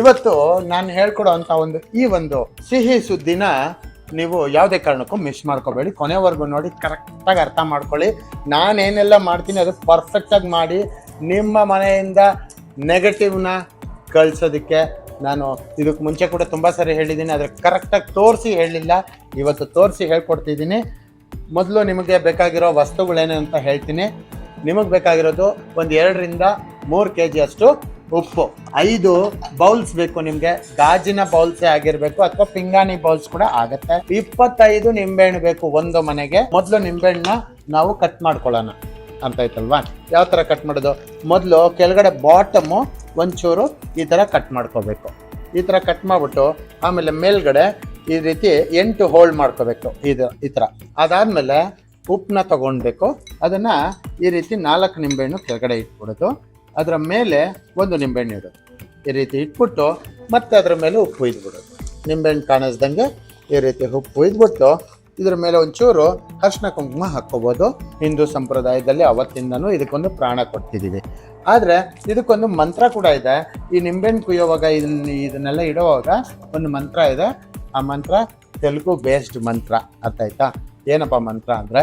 ಇವತ್ತು ನಾನು ಹೇಳ್ಕೊಡೋ ಅಂತ ಒಂದು ಈ ಒಂದು ಸಿಹಿ ಸುದ್ದಿನ ನೀವು ಯಾವುದೇ ಕಾರಣಕ್ಕೂ ಮಿಸ್ ಮಾಡ್ಕೋಬೇಡಿ. ಕೊನೆವರೆಗೂ ನೋಡಿ ಕರೆಕ್ಟಾಗಿ ಅರ್ಥ ಮಾಡ್ಕೊಳ್ಳಿ. ನಾನೇನೆಲ್ಲ ಮಾಡ್ತೀನಿ ಅದು ಪರ್ಫೆಕ್ಟಾಗಿ ಮಾಡಿ ನಿಮ್ಮ ಮನೆಯಿಂದ ನೆಗೆಟಿವ್ನ ಕಳಿಸೋದಕ್ಕೆ ನಾನು ಇದಕ್ಕೆ ಮುಂಚೆ ಕೂಡ ತುಂಬ ಸರಿ ಹೇಳಿದ್ದೀನಿ. ಆದರೆ ಕರೆಕ್ಟಾಗಿ ತೋರಿಸಿ ಹೇಳಲಿಲ್ಲ. ಇವತ್ತು ತೋರಿಸಿ ಹೇಳ್ಕೊಡ್ತಿದ್ದೀನಿ. ಮೊದಲು ನಿಮಗೆ ಬೇಕಾಗಿರೋ ವಸ್ತುಗಳೇನು ಅಂತ ಹೇಳ್ತೀನಿ. ನಿಮಗೆ ಬೇಕಾಗಿರೋದು ಒಂದು ಎರಡರಿಂದ ಮೂರು ಕೆ ಜಿ ಅಷ್ಟು ಉಪ್ಪು. ಐದು ಬೌಲ್ಸ್ ಬೇಕು ನಿಮಗೆ. ಗಾಜಿನ ಬೌಲ್ಸೇ ಆಗಿರಬೇಕು ಅಥವಾ ಪಿಂಗಾಣಿ ಬೌಲ್ಸ್ ಕೂಡ ಆಗುತ್ತೆ. ಇಪ್ಪತ್ತೈದು ನಿಂಬೆಹಣ್ಣು ಬೇಕು ಒಂದು ಮನೆಗೆ. ಮೊದಲು ನಿಂಬೆಹಣ್ಣನ್ನ ನಾವು ಕಟ್ ಮಾಡ್ಕೊಳ್ಳೋಣ. ಅಂತ ಆಯ್ತಲ್ವಾ? ಯಾವ ಥರ ಕಟ್ ಮಾಡೋದು? ಮೊದಲು ಕೆಳಗಡೆ ಬಾಟಮು ಒಂಚೂರು ಈ ಥರ ಕಟ್ ಮಾಡ್ಕೋಬೇಕು. ಈ ಥರ ಕಟ್ ಮಾಡಿಬಿಟ್ಟು ಆಮೇಲೆ ಮೇಲ್ಗಡೆ ಈ ರೀತಿ ಎಂಟು ಹೋಲ್ಡ್ ಮಾಡ್ಕೋಬೇಕು. ಇದು, ಈ ಥರ ಅದಾದಮೇಲೆ ಉಪ್ಪನ್ನ ತಗೊಳ್ಬೇಕು ಅದನ್ನು ಈ ರೀತಿ ನಾಲ್ಕು ನಿಂಬೆಹಣ್ಣು ಕೆಳಗಡೆ ಇಟ್ಬಿಡೋದು. ಅದರ ಮೇಲೆ ಒಂದು ನಿಂಬೆಹಣ್ಣು ಇಡೋದು ಈ ರೀತಿ ಇಟ್ಬಿಟ್ಟು ಮತ್ತೆ ಅದರ ಮೇಲೆ ಉಪ್ಪು ಇದ್ಬಿಡೋದು ನಿಂಬೆಹಣ್ಣು ಕಾಣಿಸ್ದಂಗೆ ಈ ರೀತಿ ಉಪ್ಪು ಇದ್ಬಿಟ್ಟು ಇದ್ರ ಮೇಲೆ ಒಂಚೂರು ಅರ್ಶಿನ ಕುಂಕುಮ ಹಾಕ್ಕೋಬೋದು. ಹಿಂದೂ ಸಂಪ್ರದಾಯದಲ್ಲಿ ಅವತ್ತಿಂದನೂ ಇದಕ್ಕೊಂದು ಪ್ರಾಣ ಕೊಡ್ತಿದ್ದೀವಿ ಆದರೆ ಇದಕ್ಕೊಂದು ಮಂತ್ರ ಕೂಡ ಇದೆ. ಈ ನಿಂಬೆಹಣ್ಣು ಕುಯ್ಯೋವಾಗ ಇದನ್ನ ಇದನ್ನೆಲ್ಲ ಇಡೋವಾಗ ಒಂದು ಮಂತ್ರ ಇದೆ. ಆ ಮಂತ್ರ ತೆಲುಗು ಬೇಸ್ಡ್ ಮಂತ್ರ ಅರ್ಥ ಆಯ್ತಾ? ಏನಪ್ಪ ಮಂತ್ರ ಅಂದರೆ